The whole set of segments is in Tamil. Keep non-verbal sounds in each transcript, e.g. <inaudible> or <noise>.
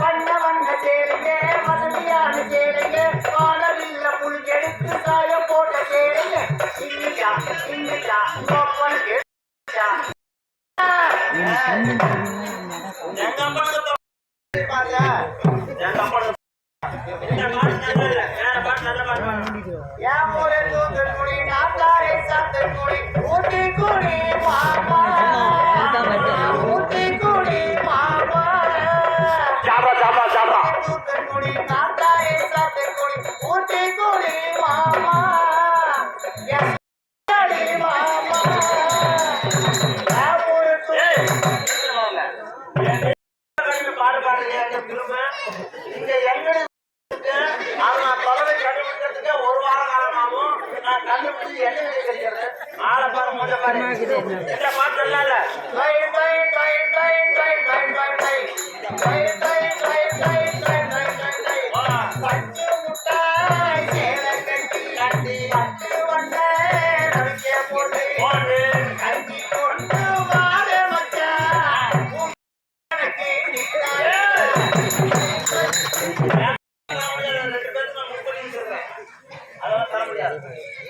పండవన్న చేరితే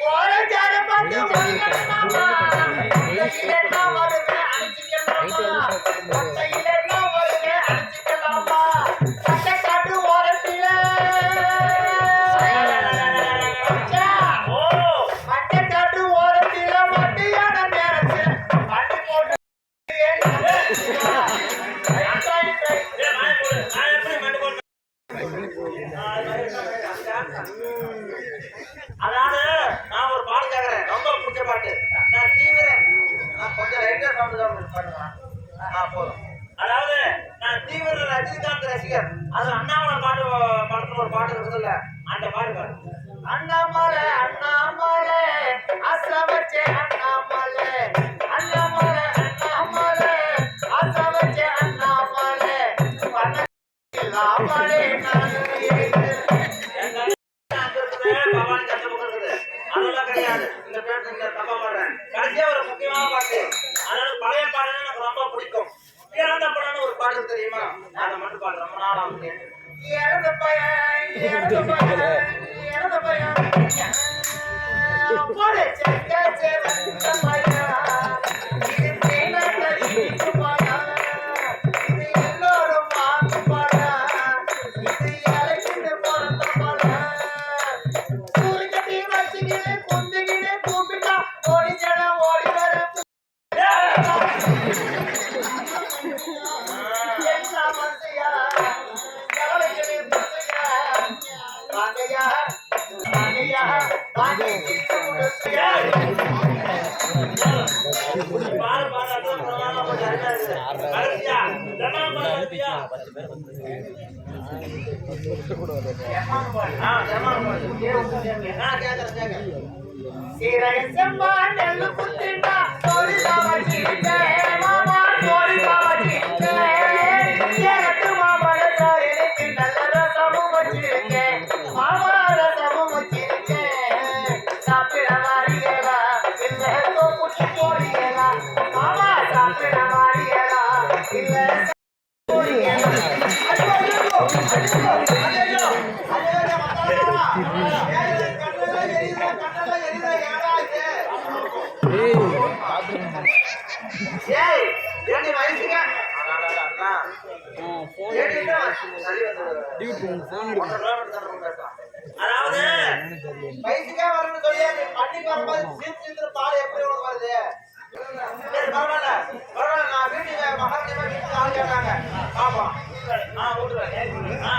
What a guy! அதான் பண்ணுவான் போதும். அதாவது நான் தீவிர ரஜினிகாந்த் ரசிகர். அது அண்ணாமலை பாட்டு படத்துல ஒரு பாட்டு இருக்குதுல்ல அந்த பாட்டு பாடு. அண்ணாமலை அண்ணாமலை அசவச்சே அண்ணா. பாடுறது தெரியுமா? நான் ரொம்ப நாள் <laughs> சீரகம் செம்பாண்டல் குத்திண்டா தொழிலாவட்டி அதாவது வயசுக்கே வரணும் சொல்லி பண்ணி பார்க்கும்போது சீத்து சீத்துல பால் எப்படி உனக்கு வருது சரி பரவாயில்ல பரவாயில்ல நான் வீட்டுக்கு மகாத்மா வீட்டுக்கு ஆள் கேட்டாங்க பாப்போம் போட்டுருவாரு ஆ போட்டுருவாரு. ஆ